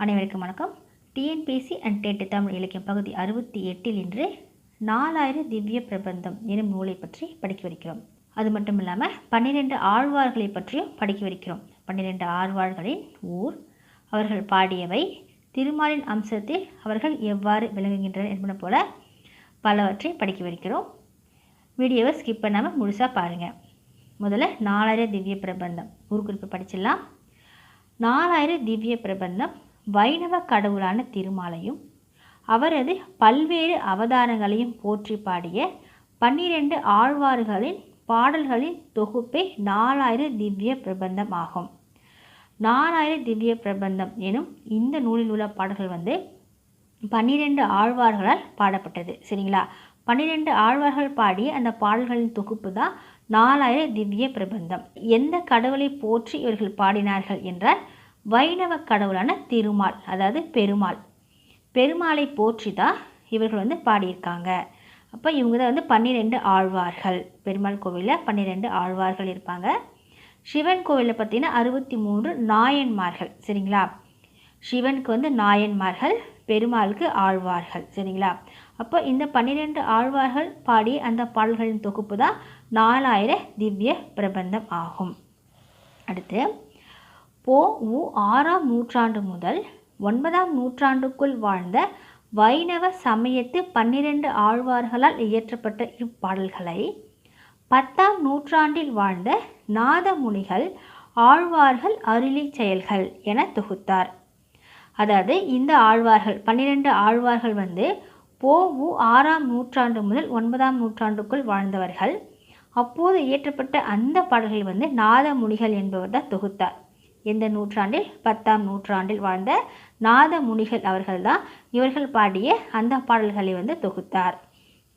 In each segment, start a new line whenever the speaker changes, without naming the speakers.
அனைவருக்கும் வணக்கம். TNPSC and dead Tamil இலக்கியம் பகுதி அறுபத்தி எட்டில் இன்று நாலாயிரம் திவ்ய பிரபந்தம் எனும் நூலை பற்றி படிக்க வைக்கிறோம் அது மட்டும் இல்லாமல் பன்னிரெண்டு ஆழ்வார்களை பற்றியும் படிக்க வைக்கிறோம் பன்னிரெண்டு ஆழ்வார்களின் ஊர் அவர்கள் பாடியவை திருமாலின் அம்சத்தில் அவர்கள் எவ்வாறு விளங்குகின்றனர் என்பன போல பலவற்றை படிக்கவிருக்கிறோம் வீடியோவை ஸ்கிப் பண்ணாமல் முழுசாக பாருங்கள் முதல்ல நாலாயிரம் திவ்ய பிரபந்தம். ஊருக்குறிப்பு படிச்சிடலாம். நாலாயிரம் திவ்ய பிரபந்தம் வைணவ கடவுளான திருமாலையும் அவரது பல்வேறு அவதாரங்களையும் போற்றி பாடிய பன்னிரண்டு ஆழ்வார்களின் பாடல்களின் தொகுப்பே நாலாயிரம் திவ்ய பிரபந்தம் ஆகும். நாலாயிரம் திவ்ய பிரபந்தம் எனும் இந்த நூலில் உள்ள பாடல்கள் வந்து பன்னிரெண்டு ஆழ்வார்களால் பாடப்பட்டது. சரிங்களா? பன்னிரெண்டு ஆழ்வார்கள் பாடிய அந்த பாடல்களின் தொகுப்பு தான் நாலாயிரம் திவ்ய பிரபந்தம். எந்த கடவுளை போற்றி இவர்கள் பாடினார்கள் என்றால் வைணவ கடவுளான திருமால் அதாவது பெருமாள். பெருமாளை போற்றி தான் இவர்கள் வந்து பாடியிருக்காங்க. அப்போ இவங்க தான் வந்து பன்னிரெண்டு ஆழ்வார்கள். பெருமாள் கோவிலில் பன்னிரெண்டு ஆழ்வார்கள் இருப்பாங்க. சிவன் கோவிலில் பார்த்தீங்கன்னா அறுபத்தி மூன்று நாயன்மார்கள் சரிங்களா? சிவனுக்கு வந்து நாயன்மார்கள் பெருமாளுக்கு ஆழ்வார்கள் சரிங்களா? அப்போ இந்த பன்னிரெண்டு ஆழ்வார்கள் பாடி அந்த பாடல்களின் தொகுப்பு தான் நாலாயிர திவ்ய பிரபந்தம் ஆகும். அடுத்து போ உ ஆறாம் நூற்றாண்டு முதல் ஒன்பதாம் நூற்றாண்டுக்குள் வாழ்ந்த வைணவ சமயத்து பன்னிரண்டு ஆழ்வார்களால் இயற்றப்பட்ட இப்பாடல்களை பத்தாம் நூற்றாண்டில் வாழ்ந்த நாதமுனிகள் ஆழ்வார்கள் அருளி செயல்கள் என தொகுத்தார். அதாவது இந்த ஆழ்வார்கள் பன்னிரண்டு ஆழ்வார்கள் வந்து போ உ ஆறாம் நூற்றாண்டு முதல் ஒன்பதாம் நூற்றாண்டுக்குள் வாழ்ந்தவர்கள். அப்போது இயற்றப்பட்ட அந்த பாடல்கள் வந்து நாதமுனிகள் என்பவர் தான் தொகுத்தார். எந்த நூற்றாண்டில்? பத்தாம் நூற்றாண்டில் வாழ்ந்த நாத முனிகள் அவர்கள்தான் இவர்கள் பாடிய அந்த பாடல்களை வந்து தொகுத்தார்.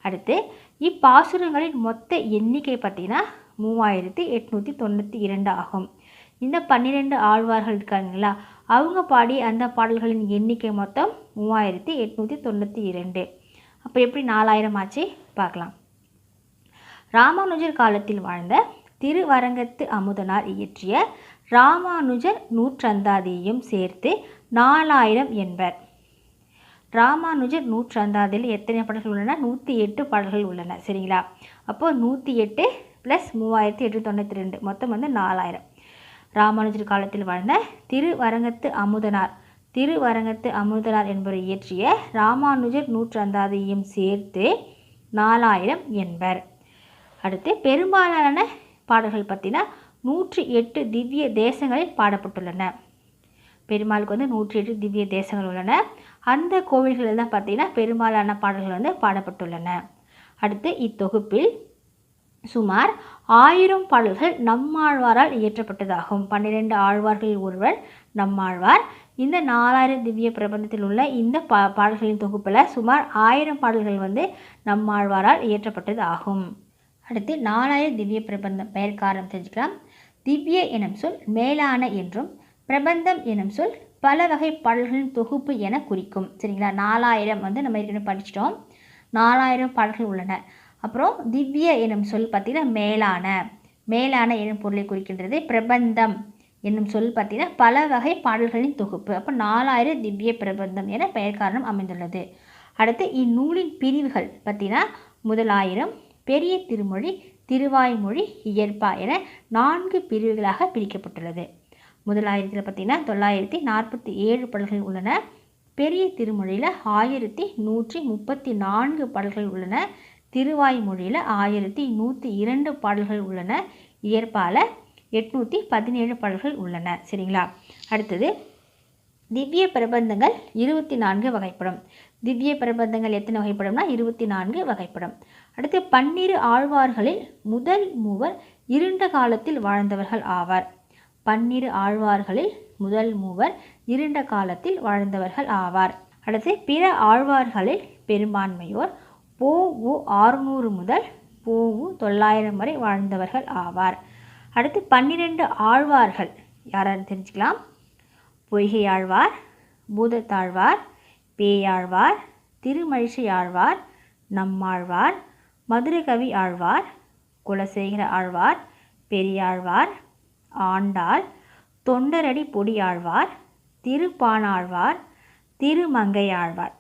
அடுத்து இப்பாசுரங்களின் மொத்த எண்ணிக்கை பார்த்திங்கன்னா மூவாயிரத்தி எட்நூற்றி தொண்ணூற்றி இரண்டு ஆகும். இந்த பன்னிரெண்டு ஆழ்வார்கள் இருக்காங்களா அவங்க பாடிய அந்த பாடல்களின் எண்ணிக்கை மொத்தம் மூவாயிரத்தி எட்நூற்றி தொண்ணூற்றி இரண்டு. அப்போ எப்படி நாலாயிரம் ஆச்சு? பார்க்கலாம். ராமானுஜர் காலத்தில் வாழ்ந்த திருவரங்கத்து அமுதனார் இயற்றிய ராமானுஜர் நூற்றந்தாதியையும் சேர்த்து நாலாயிரம் என்பர். ராமானுஜர் நூற்றந்தாதியில் எத்தனை பாடல்கள் உள்ளன? நூற்றி எட்டு பாடல்கள் உள்ளன. சரிங்களா? அப்போது நூற்றி எட்டு ப்ளஸ் மூவாயிரத்தி எட்டு தொண்ணூற்றி ரெண்டு. மொத்தம் வந்து நாலாயிரம். ராமானுஜர் காலத்தில் வாழ்ந்த திருவரங்கத்து அமுதனார். திருவரங்கத்து அமுதனார் என்பவர் இயற்றிய ராமானுஜர் நூற்றந்தாதியையும் சேர்த்து நாலாயிரம் என்பர். அடுத்து பெரும்பாலான பாடல்கள் பார்த்தீங்கன்னா நூற்றி எட்டு திவ்ய தேசங்களில் பாடப்பட்டுள்ளன. பெருமாளுக்கு வந்து நூற்றி எட்டு திவ்ய தேசங்கள் உள்ளன. அந்த கோவில்களில் தான் பார்த்தீங்கன்னா பெரும்பாலான பாடல்கள் வந்து பாடப்பட்டுள்ளன. அடுத்து இத்தொகுப்பில் சுமார் ஆயிரம் பாடல்கள் நம்மாழ்வாரால் இயற்றப்பட்டதாகும். பன்னிரெண்டு ஆழ்வார்களில் ஒருவர் நம்மாழ்வார். இந்த நாலாயிரம் திவ்ய பிரபந்தத்தில் உள்ள இந்த பா பாடல்களின் தொகுப்பில் சுமார் ஆயிரம் பாடல்கள் வந்து நம்மாழ்வாரால் இயற்றப்பட்டது ஆகும் அடுத்து நாலாயிரம் திவ்ய பிரபந்தம் பெயர் காரணம் தெரிஞ்சுக்கலாம். திவ்ய எனும் சொல் மேலான என்றும் பிரபந்தம் எனும் சொல் பல வகை பாடல்களின் தொகுப்பு என குறிக்கும். சரிங்களா? நாலாயிரம் வந்து நம்ம ஏற்கனவே படிச்சிட்டோம். நாலாயிரம் பாடல்கள் உள்ளன. அப்புறம் திவ்ய எனும் சொல் பார்த்திங்கன்னா மேலான. மேலான எனும் பொருளை குறிக்கின்றது பிரபந்தம் என்னும் சொல் பார்த்திங்கன்னா பல வகை பாடல்களின் தொகுப்பு. அப்போ நாலாயிரம் திவ்ய பிரபந்தம் என பெயர் காரணம் அமைந்துள்ளது. அடுத்து இந்நூலின் பிரிவுகள் பார்த்திங்கன்னா முதலாயிரம் பெரிய திருமொழி திருவாய்மொழி இயற்பா என நான்கு பிரிவுகளாக பிரிக்கப்பட்டுள்ளது. முதலாயிரத்தில் பார்த்திங்கன்னா தொள்ளாயிரத்தி நாற்பத்தி ஏழு பாடல்கள் உள்ளன. பெரிய திருமொழியில் ஆயிரத்தி நூற்றி முப்பத்தி நான்கு பாடல்கள் உள்ளன. திருவாய்மொழியில் ஆயிரத்தி நூற்றி இரண்டு பாடல்கள் உள்ளன. இயற்பால எட்நூற்றி பதினேழு பாடல்கள் உள்ளன. சரிங்களா? அடுத்தது திவ்ய பிரபந்தங்கள் இருபத்தி நான்கு வகைப்படும். திவ்ய பிரபந்தங்கள் எத்தனை வகைப்படும்னா? இருபத்தி நான்கு வகைப்படும். அடுத்து பன்னிரு ஆழ்வார்களில் முதல் மூவர் இருண்ட காலத்தில் வாழ்ந்தவர்கள் ஆவார். பன்னிரு ஆழ்வார்களில் முதல் மூவர் இருண்ட காலத்தில் வாழ்ந்தவர்கள் ஆவார். அடுத்து பிற ஆழ்வார்களில் பெரும்பான்மையோர் போ உ ஆறுநூறு முதல் போ உ தொள்ளாயிரம் வரை வாழ்ந்தவர்கள் ஆவார். அடுத்து பன்னிரெண்டு ஆழ்வார்கள். யாரான்னு தெரிஞ்சுக்கலாம்? பொய்கை ஆழ்வார் பூதத்தாழ்வார் பேயாழ்வார் திருமழிசை ஆழ்வார் நம்மாழ்வார் மதுரகவி ஆழ்வார் குலசேகர ஆழ்வார் பெரியாழ்வார் ஆண்டாள் தொண்டரடி பொடியாழ்வார் திருப்பானாழ்வார் திருமங்கையாழ்வார்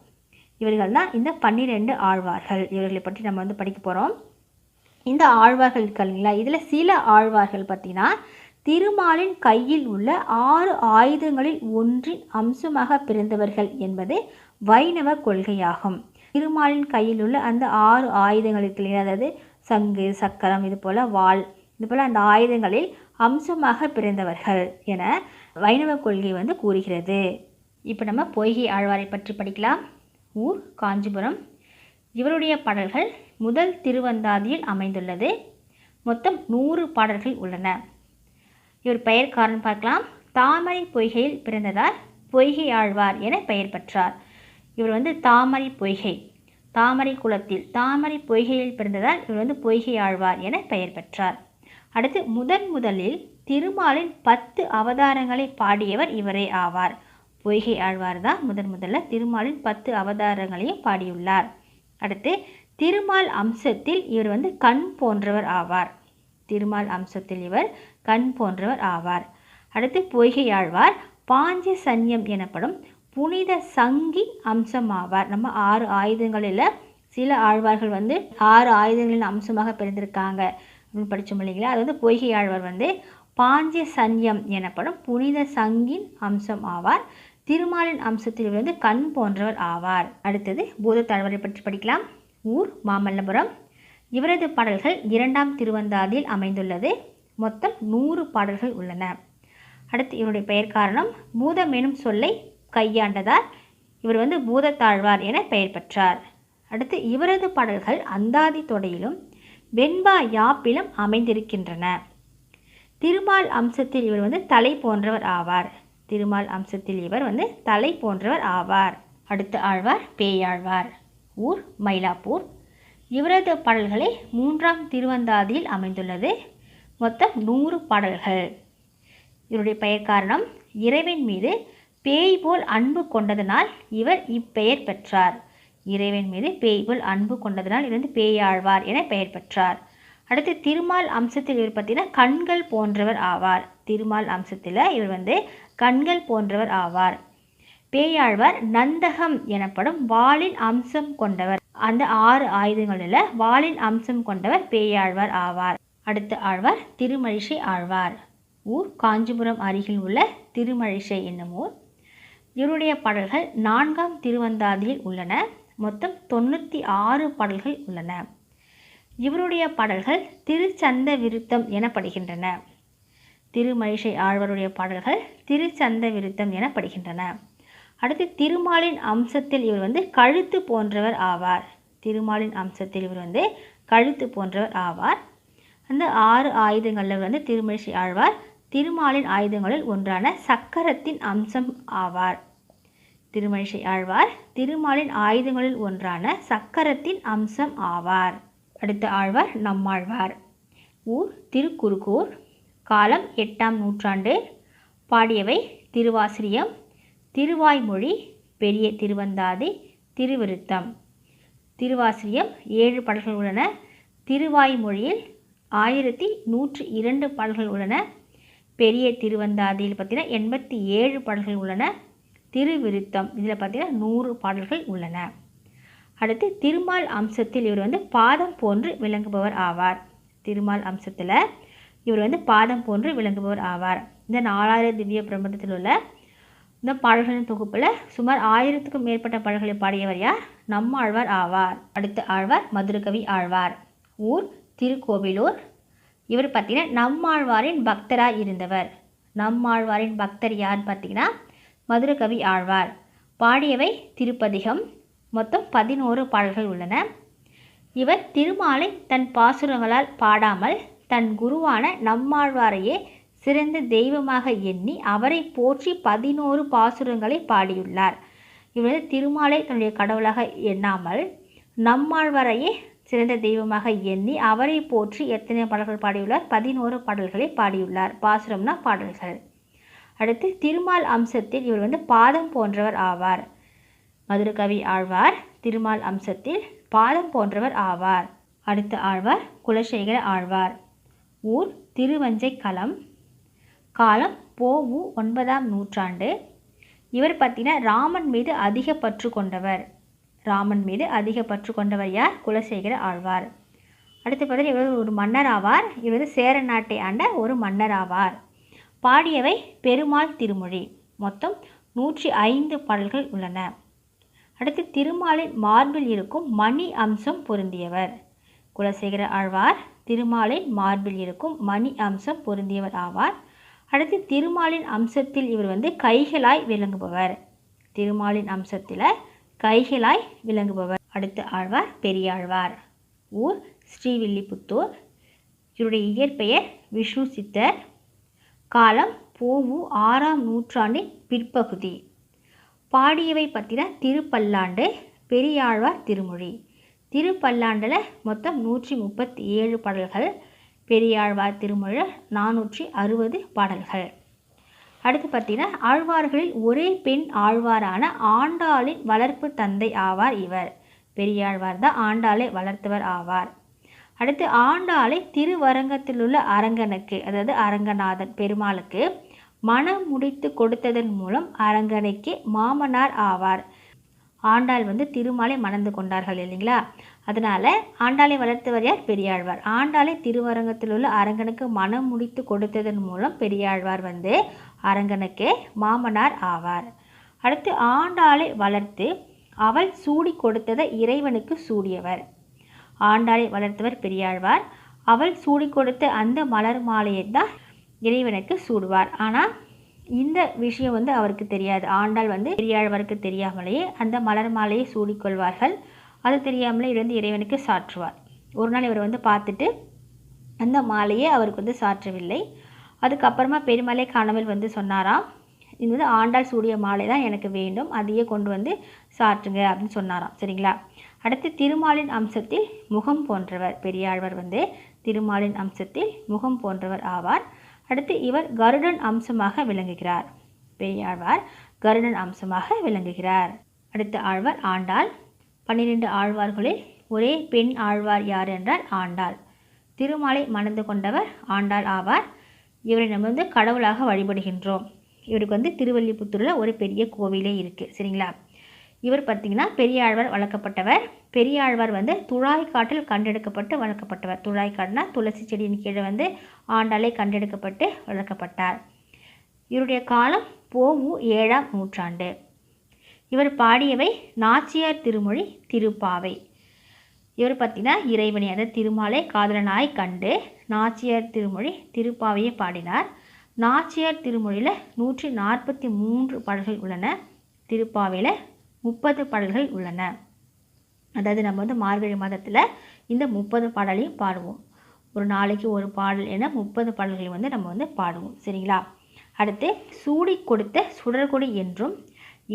இவர்கள் தான் இந்த பன்னிரெண்டு ஆழ்வார்கள். இவர்களை பற்றி நம்ம வந்து படிக்க போகிறோம் இந்த ஆழ்வார்கள் இருக்காங்களா இதில் சில ஆழ்வார்கள் பார்த்தீங்கன்னா திருமாலின் கையில் உள்ள ஆறு ஆயுதங்களில் ஒன்றின் அம்சமாக பிறந்தவர்கள் என்பது வைணவ கொள்கையாகும். திருமாலின் கையில் உள்ள அந்த ஆறு ஆயுதங்கள் இருக்கு இல்லையா அதாவது சங்கு சக்கரம் இது போல் வாள் இது போல் அந்த ஆயுதங்களில் அம்சமாக பிறந்தவர்கள் என வைணவ கொள்கை வந்து கூறுகிறது. இப்போ நம்ம பொய்கை ஆழ்வாரை பற்றி படிக்கலாம். ஊர் காஞ்சிபுரம். இவருடைய பாடல்கள் முதல் திருவந்தாதியில் அமைந்துள்ளது. மொத்தம் நூறு பாடல்கள் உள்ளன. இவர் பெயர் காரணம் பார்க்கலாம். தாமரை பொய்கையில் பிறந்ததால் பொய்கை ஆழ்வார் என பெயர் பெற்றார். இவர் வந்து தாமரை பொய்கை. தாமரை குளத்தில் தாமரை பொய்கையில் பிறந்ததால் இவர் வந்து பொய்கை ஆழ்வார் என பெயர் பெற்றார். அடுத்து முதன் முதலில் திருமாலின் பத்து அவதாரங்களை பாடியவர் இவரே ஆவார். பொய்கை ஆழ்வார் தான் முதன் முதல்ல திருமாலின் பத்து அவதாரங்களையும் பாடியுள்ளார். அடுத்து திருமால் அம்சத்தில் இவர் வந்து கண் போன்றவர் ஆவார். திருமால் அம்சத்தில் இவர் கண் போன்றவர் ஆவார். அடுத்து பொய்கை ஆழ்வார் பாஞ்ச சன்யம் எனப்படும் புனித சங்கி அம்சம் ஆவார் நம்ம ஆறு ஆயுதங்களில் சில ஆழ்வார்கள் வந்து ஆறு ஆயுதங்களின் அம்சமாக பிறந்திருக்காங்க. அப்படின்னு படித்தோம் இல்லைங்களா? அது வந்து பொய்கை ஆழ்வார் வந்து பாஞ்ச சன்யம் எனப்படும் புனித சங்கின் அம்சம் ஆவார். திருமாலின் அம்சத்தில் வந்து கண் போன்றவர் ஆவார். அடுத்தது பூதத்தாழ்வரை பற்றி படிக்கலாம். ஊர் மாமல்லபுரம். இவரது பாடல்கள் இரண்டாம் திருவந்தாதியில் அமைந்துள்ளது. மொத்தம் நூறு பாடல்கள் உள்ளன. அடுத்து இவருடைய பெயர் காரணம் பூதம் எனும் சொல்லை கையாண்டதால் இவர் வந்து பூதத்தாழ்வார் என பெயர் பெற்றார். அடுத்து இவரது பாடல்கள் அந்தாதி தொடையிலும் வெண்பா யாப்பிலும் அமைந்திருக்கின்றன. திருமால் அம்சத்தில் இவர் வந்து தலை போன்றவர் ஆவார். திருமால் அம்சத்தில் இவர் வந்து தலை போன்றவர் ஆவார். அடுத்த ஆழ்வார் பேயாழ்வார். ஊர் மயிலாப்பூர். இவரது பாடல்களை மூன்றாம் திருவந்தாதியில் அமைந்துள்ளது. மொத்தம் நூறு பாடல்கள். இவருடைய பெயர் காரணம் இறைவன் மீது பேய் போல் அன்பு கொண்டதனால் இவர் இப்பெயர் பெற்றார். இறைவன் மீது பேய் போல் அன்பு கொண்டதனால் இவர் வந்து பேயாழ்வார் என பெயர் பெற்றார். அடுத்து திருமால் அம்சத்தில் இவர் பார்த்தீங்கன்னா கண்கள் போன்றவர் ஆவார். திருமால் அம்சத்தில் இவர் வந்து கண்கள் போன்றவர் ஆவார். பேயாழ்வார் நந்தகம் எனப்படும் வாளின் அம்சம் கொண்டவர். அந்த ஆறு ஆயுதங்களில் வாளின் அம்சம் கொண்டவர் பேயாழ்வார் ஆவார். அடுத்த ஆழ்வார் திருமழிசை ஆழ்வார். ஊர் காஞ்சிபுரம் அருகில் உள்ள திருமழிசை என்னும் ஊர். இவருடைய பாடல்கள் நான்காம் திருவந்தாதியில் உள்ளன. மொத்தம் தொண்ணூற்றி ஆறு பாடல்கள் உள்ளன. இவருடைய பாடல்கள் திருச்சந்த விருத்தம் எனப்படுகின்றன. திருமழிசை ஆழ்வருடைய பாடல்கள் திருச்சந்த விருத்தம் எனப்படுகின்றன. அடுத்து திருமாலின் அம்சத்தில் இவர் வந்து கழுத்து போன்றவர் ஆவார். திருமாலின் அம்சத்தில் இவர் வந்து கழுத்து போன்றவர் ஆவார். அந்த ஆறு ஆயுதங்களில் வந்து திருமழிசை ஆழ்வார் திருமாலின் ஆயுதங்களில் ஒன்றான சக்கரத்தின் அம்சம் ஆவார். திருமணிஷை ஆழ்வார் திருமாலின் ஆயுதங்களில் ஒன்றான சக்கரத்தின் அம்சம் ஆவார். அடுத்த ஆழ்வார் நம்மாழ்வார். ஊர் திருக்குறுகூர் காலம் எட்டாம் நூற்றாண்டு. பாடியவை திருவாசிரியம் திருவாய்மொழி பெரிய திருவந்தாதி திருவிருத்தம். திருவாசிரியம் ஏழு பாடல்கள் உள்ளன. திருவாய்மொழியில் ஆயிரத்தி நூற்றி இரண்டு பாடல்கள் உள்ளன. பெரிய திருவந்தாதியில் பார்த்தீங்கன்னா எண்பத்தி ஏழு பாடல்கள் உள்ளன. திருவிருத்தம் இதில் பார்த்தீங்கன்னா நூறு பாடல்கள் உள்ளன. அடுத்து திருமால் அம்சத்தில் இவர் வந்து பாதம் போன்று விளங்குபவர் ஆவார். திருமால் அம்சத்தில் இவர் வந்து பாதம் போன்று விளங்குபவர் ஆவார். இந்த நாலாயிரம் திவ்ய பிரபந்தத்தில் உள்ள இந்த பாடல்களின் தொகுப்பில் சுமார் ஆயிரத்துக்கும் மேற்பட்ட பாடல்களை பாடியவர் யார்? நம்மாழ்வார் ஆவார். அடுத்த ஆழ்வார் மதுரகவி ஆழ்வார். ஊர் திருக்கோவிலூர் இவர் பார்த்தீங்கன்னா நம்மாழ்வாரின் பக்தராக இருந்தவர். நம்மாழ்வாரின் பக்தர் யார் பார்த்தீங்கன்னா மதுரகவி ஆழ்வார். பாடியவை திருப்பதிகம். மொத்தம் பதினோரு பாடல்கள் உள்ளன. இவர் திருமாலை தன் பாசுரங்களால் பாடாமல் தன் குருவான நம்மாழ்வாரையே சிறந்த தெய்வமாக எண்ணி அவரை போற்றி பதினோரு பாசுரங்களை பாடியுள்ளார். இவர் திருமாலை தன்னுடைய கடவுளாக எண்ணாமல் நம்மாழ்வாரையே சிறந்த தெய்வமாக எண்ணி அவரை போற்றி எத்தனை பாடல்கள் பாடியுள்ளார்? பதினோரு பாடல்களை பாடியுள்ளார். பாசுரம்னா பாடல்கள். அடுத்து திருமால் அம்சத்தில் இவர் வந்து பாதம் போன்றவர் ஆவார். மதுரகவி ஆழ்வார் திருமால் அம்சத்தில் பாதம் போன்றவர் ஆவார். அடுத்த ஆழ்வார் குலசேகர ஆழ்வார். ஊர் திருவஞ்சை களம் காலம் போவு ஒன்பதாம் நூற்றாண்டு. இவர் பார்த்தீங்கன்னா ராமன் மீது அதிக பற்று கொண்டவர். ராமன் மீது அதிக பற்று கொண்டவர் யார்? குலசேகர ஆழ்வார். அடுத்து பார்த்தீங்கன்னா இவர் ஒரு மன்னர் ஆவார். இவர் சேர நாட்டை ஆண்ட ஒரு மன்னர் ஆவார். பாடியவை பெருமாள் திருமொழி. மொத்தம் நூற்றி ஐந்து பாடல்கள் உள்ளன. அடுத்து திருமாலின் மார்பில் இருக்கும் மணி அம்சம் பொருந்தியவர். குலசேகர ஆழ்வார் திருமாலின் மார்பில் இருக்கும் மணி அம்சம் பொருந்தியவர் ஆவார். அடுத்து திருமாலின் அம்சத்தில் இவர் வந்து கைகளாய் விளங்குபவர். திருமாலின் அம்சத்தில் கைகளாய் விளங்குபவர். அடுத்த ஆழ்வார் பெரியாழ்வார். ஊர் ஸ்ரீவில்லிபுத்தூர். இவருடைய இயற்பெயர் விஷ்ணு சித்தர். காலம் போவு ஆறாம் நூற்றாண்டின் பிற்பகுதி. பாடியவை பற்றின திருப்பல்லாண்டு பெரியாழ்வார் திருமொழி. திருப்பல்லாண்டில் மொத்தம் நூற்றி முப்பத்தி ஏழு பாடல்கள். பெரியாழ்வார் திருமொழி நானூற்றி அறுபது பாடல்கள். அடுத்து பார்த்தீங்கன்னா ஆழ்வார்களில் ஒரே பெண் ஆழ்வாரான ஆண்டாளின் வளர்ப்பு தந்தை ஆவார் இவர். பெரியாழ்வார் தான் ஆண்டாளை வளர்த்தவர் ஆவார். அடுத்து ஆண்டாளை திருவரங்கத்திலுள்ள அரங்கனுக்கு அதாவது அரங்கநாதன் பெருமாளுக்கு மனம் முடித்து கொடுத்ததன் மூலம் அரங்கனைக்கு மாமனார் ஆவார். ஆண்டாள் வந்து திருமாலை மணந்து கொண்டார்கள் இல்லைங்களா? அதனால் ஆண்டாளை வளர்த்தவர் யார் பெரியாழ்வார். ஆண்டாளை திருவரங்கத்தில் உள்ள அரங்கனுக்கு மனம் முடித்து கொடுத்ததன் மூலம் பெரியாழ்வார் வந்து அரங்கனுக்கு மாமனார் ஆவார். அடுத்து ஆண்டாளை வளர்த்து அவள் சூடி கொடுத்ததை இறைவனுக்கு சூடியவர். ஆண்டாளை வளர்த்தவர் பெரியாழ்வார். அவள் சூடி கொடுத்த அந்த மலர் மாலையை தான் இறைவனுக்கு சூடுவார். ஆனால் இந்த விஷயம் வந்து அவருக்கு தெரியாது. ஆண்டாள் வந்து பெரியாழ்வாருக்கு தெரியாமலேயே அந்த மலர் மாலையை சூடிக்கொள்வார்கள். அது தெரியாமலே இவர் வந்து இறைவனுக்கு சாற்றுவார். ஒரு நாள் இவர் வந்து பார்த்துட்டு அந்த மாலையை அவருக்கு வந்து சாற்றவில்லை. அதுக்கப்புறமா பெருமாளே காணாமல் வந்து சொன்னாராம் இது வந்து ஆண்டாள் சூடிய மாலை தான் எனக்கு வேண்டும் அதையே கொண்டு வந்து சாற்றுங்க அப்படின்னு சொன்னாராம். சரிங்களா? அடுத்து திருமாலின் அம்சத்தில் முகம் போன்றவர் பெரியாழ்வார் வந்து திருமாலின் அம்சத்தில் முகம் போன்றவர் ஆவார். அடுத்து இவர் கருடன் அம்சமாக விளங்குகிறார். பெரியாழ்வார் கருடன் அம்சமாக விளங்குகிறார். அடுத்த ஆழ்வார் ஆண்டாள் பன்னிரெண்டு ஆழ்வார்களில் ஒரே பெண் ஆழ்வார் யார் என்றால் ஆண்டாள். திருமாலை மணந்து கொண்டவர் ஆண்டாள் ஆவார். இவரை நம்ம வந்து கடவுளாக வழிபடுகின்றோம். இவருக்கு வந்து திருவல்லிபுத்தூரில் ஒரு பெரிய கோவிலே இருக்குது சரிங்களா? இவர் பார்த்திங்கன்னா பெரியாழ்வார் வளர்க்கப்பட்டவர். பெரியாழ்வார் வந்து துழாய் காட்டில் கண்டெடுக்கப்பட்டு வளர்க்கப்பட்டவர். துழாய் காடுனா துளசி செடியின் கீழே வந்து ஆண்டாளே கண்டெடுக்கப்பட்டு வளர்க்கப்பட்டார். இவருடைய காலம் போமு ஏழாம் நூற்றாண்டு. இவர் பாடியவை நாச்சியார் திருமொழி திருப்பாவை. இவர் பற்றினா இறைவனை அதாவது திருமாலை காதலனாய் கண்டு நாச்சியார் திருமொழி திருப்பாவையை பாடினார். நாச்சியார் திருமொழியில் நூற்றி நாற்பத்தி மூன்று பாடல்கள் உள்ளன. திருப்பாவையில் முப்பது பாடல்கள் உள்ளன. அதாவது நம்ம வந்து மார்கழி மாதத்தில் இந்த முப்பது பாடலையும் பாடுவோம். ஒரு நாளைக்கு ஒரு பாடல் என முப்பது பாடல்களை வந்து நம்ம வந்து பாடுவோம். சரிங்களா? அடுத்து சூடி கொடுத்த சுடர்கொடி என்றும்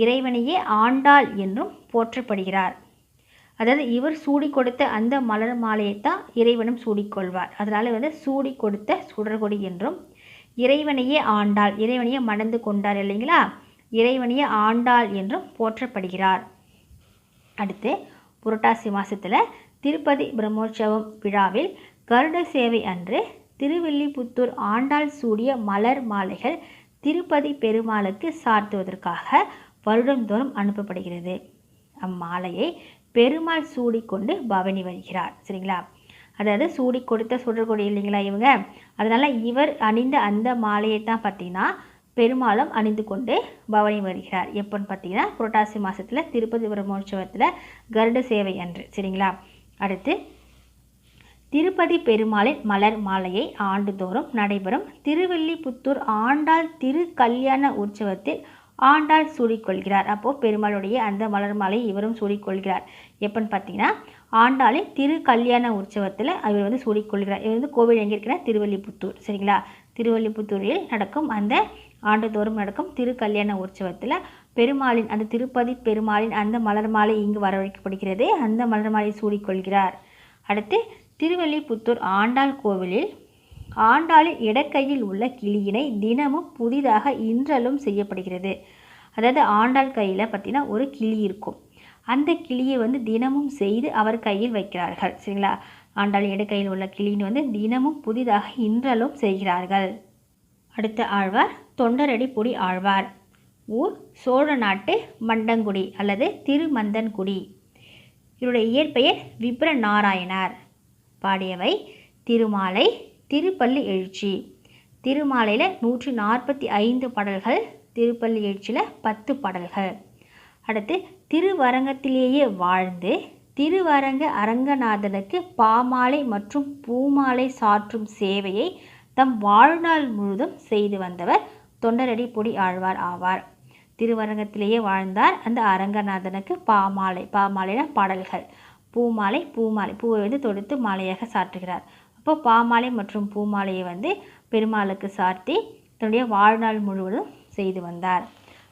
இறைவனையே ஆண்டாள் என்றும் போற்றப்படுகிறார். அதாவது இவர் சூடி கொடுத்த அந்த மலர் மாலையை தான் இறைவனும் சூடிக்கொள்வார். அதனால் வந்து சூடி கொடுத்த சுடர்கொடி என்றும் இறைவனையே ஆண்டாள் இறைவனையே மணந்து கொண்டார் இல்லைங்களா? இறைவனையே ஆண்டாள் என்றும் போற்றப்படுகிறார். அடுத்து புரட்டாசி மாதத்தில் திருப்பதி பிரம்மோற்சவம் விழாவில் கருட சேவை அன்று திருவில்லிபுத்தூர் ஆண்டாள் சூடிய மலர் மாலைகள் திருப்பதி பெருமாளுக்கு சார்த்துவதற்காக வருடந்தோறும் அனுப்பப்படுகிறது. அம்மாலையை பெருமாள் சூடிக்கொண்டு பவனி வருகிறார். சரிங்களா? அதாவது சூடி கொடுத்த சுடர்கொடி இல்லைங்களா இவங்க? அதனால் இவர் அணிந்த அந்த மாலையை தான் பார்த்தீங்கன்னா பெருமாளும் அணிந்து கொண்டு பவனி வருகிறார். எப்போன்னு பார்த்தீங்கன்னா புரட்டாசி மாதத்தில் திருப்பதி பிரம்மோற்சவத்தில் கருட சேவை அன்று. சரிங்களா? அடுத்து திருப்பதி பெருமாளின் மலர் மாலையை ஆண்டுதோறும் நடைபெறும் திருவெல்லிபுத்தூர் ஆண்டாள் திரு கல்யாண உற்சவத்தில் ஆண்டாள் சூடிக்கொள்கிறார். அப்போது பெருமாளுடைய அந்த மலர் மாலை இவரும் சூடிக்கொள்கிறார். எப்போன்னு பார்த்தீங்கன்னா ஆண்டாளின் திரு கல்யாண உற்சவத்தில் இவர் வந்து சூடிக்கொள்கிறார். இவர் வந்து கோவில் எங்கே இருக்கிறார் திருவல்லிபுத்தூர். சரிங்களா? திருவல்லிபுத்தூரில் நடக்கும் அந்த ஆண்டுதோறும் நடக்கும் திரு கல்யாண உற்சவத்தில் பெருமாளின் அந்த திருப்பதி பெருமாளின் அந்த மலர் மாலை இங்கு வரவழைக்கப்படுகிறது. அந்த மலர் மாலை சூடிக்கொள்கிறார். அடுத்து திருவல்லிபுத்தூர் ஆண்டாள் கோவிலில் ஆண்டாளின் இடக்கையில் உள்ள கிளியினை தினமும் புதிதாக இன்றலும் செய்யப்படுகிறது. அதாவது ஆண்டாள் கையில் பார்த்திங்கன்னா ஒரு கிளி இருக்கும். அந்த கிளியை வந்து தினமும் செய்து அவர் கையில் வைக்கிறார்கள். சரிங்களா? ஆண்டாள் இடக்கையில் உள்ள கிளின்னு வந்து தினமும் புதிதாக இன்றலும் செய்கிறார்கள். அடுத்த ஆழ்வார் தொண்டரடி பொடி ஆழ்வார். ஊர் சோழ நாட்டு மண்டங்குடி அல்லது திருமந்தன்குடி. இவருடைய இயற்பெயர் விப்ர நாராயணார் பாடியவை திருமாலை திருப்பள்ளி எழுச்சி. திருமாலையில் நூற்றி நாற்பத்தி ஐந்து பாடல்கள் திருப்பள்ளி எழுச்சியில் பத்து பாடல்கள். அடுத்து திருவரங்கத்திலேயே வாழ்ந்து திருவரங்க அரங்கநாதனுக்கு பாமாலை மற்றும் பூமாலை சாற்றும் சேவையை தம் வாழ்நாள் முழுதும் செய்து வந்தவர் தொண்டரடி பொடி ஆழ்வார் ஆவார். திருவரங்கத்திலேயே வாழ்ந்தார் அந்த அரங்கநாதனுக்கு பாமாலை பாமாலைனா பாடல்கள். பூமாலை பூமாலை பூவை வந்து தொடுத்து மாலையாக சாற்றுகிறார். இப்போ பாமாலை மற்றும் பூமாலையை வந்து பெருமாளுக்கு சார்த்தி தன்னுடைய வாழ்நாள் முழுவதும் செய்து வந்தார்.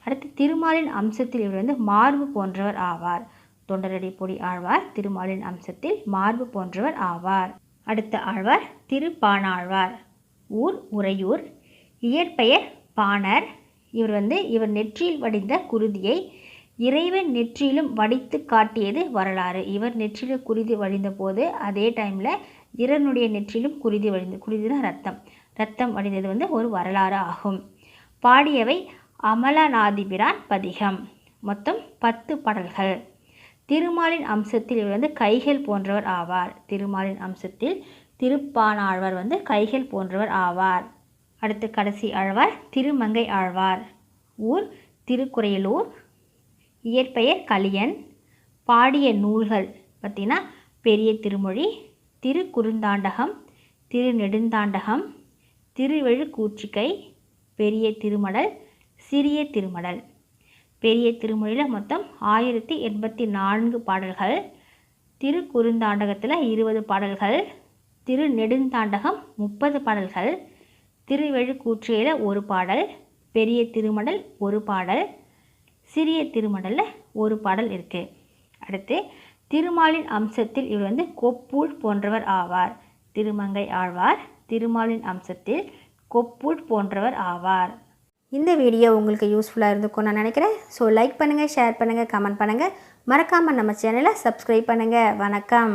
அடுத்து திருமாலின் அம்சத்தில் இவர் வந்து மார்பு போன்றவர் ஆவார். தொண்டரடி பொடி ஆழ்வார் திருமாலின் அம்சத்தில் மார்பு போன்றவர் ஆவார். அடுத்த ஆழ்வார் திருப்பானாழ்வார். ஊர் உறையூர். இயற்பெயர் பாணர். இவர் வந்து இவர் நெற்றியில் வடிந்த குருதியை இறைவன் நெற்றியிலும் வடித்து காட்டியது வரலாறு. இவர் நெற்றியில் குருதி வடிந்த போது அதே டைமில் இரனுடைய நெற்றிலும் குருதி வடிந்து குருதினா ரத்தம் ரத்தம் வடிந்தது வந்து ஒரு வரலாறு ஆகும். பாடியவை அமலநாதிபிரான் பதிகம். மொத்தம் பத்து பாடல்கள். திருமாலின் அம்சத்தில் இவர் வந்து கைகள் போன்றவர் ஆவார். திருமாலின் அம்சத்தில் திருப்பானாழ்வார் வந்து கைகள் போன்றவர் ஆவார். அடுத்து கடைசி ஆழ்வார் திருமங்கை ஆழ்வார். ஊர் திருக்குறையலூர். இயற்பெயர் கலியன். பாடிய நூல்கள் பார்த்திங்கன்னா பெரிய திருமொழி திருக்குறுந்தாண்டகம் திருநெடுந்தாண்டகம் திருவெழுக்கூற்றுக்கை பெரிய திருமடல் சிறிய திருமடல். பெரிய திருமொழியில் மொத்தம் ஆயிரத்தி எண்பத்தி நான்கு பாடல்கள். திருக்குறுந்தாண்டகத்தில் இருபது பாடல்கள். திருநெடுந்தாண்டகம் முப்பது பாடல்கள். திருவெழுக்கூற்றியில் ஒரு பாடல். பெரிய திருமடல் ஒரு பாடல். சிறிய திருமடலில் ஒரு பாடல் இருக்குது அடுத்து திருமாலின் அம்சத்தில் இவர் வந்து கொப்பூழ் போன்றவர் ஆவார். திருமங்கை ஆழ்வார் திருமாலின் அம்சத்தில் கொப்பூழ் போன்றவர் ஆவார். இந்த வீடியோ உங்களுக்கு யூஸ்ஃபுல்லாக இருந்திருக்கும் நான் நினைக்கிறேன். ஸோ லைக் பண்ணுங்கள் ஷேர் பண்ணுங்கள் கமெண்ட் பண்ணுங்கள் மறக்காமல் நம்ம சேனலை சப்ஸ்கிரைப் பண்ணுங்கள் வணக்கம்.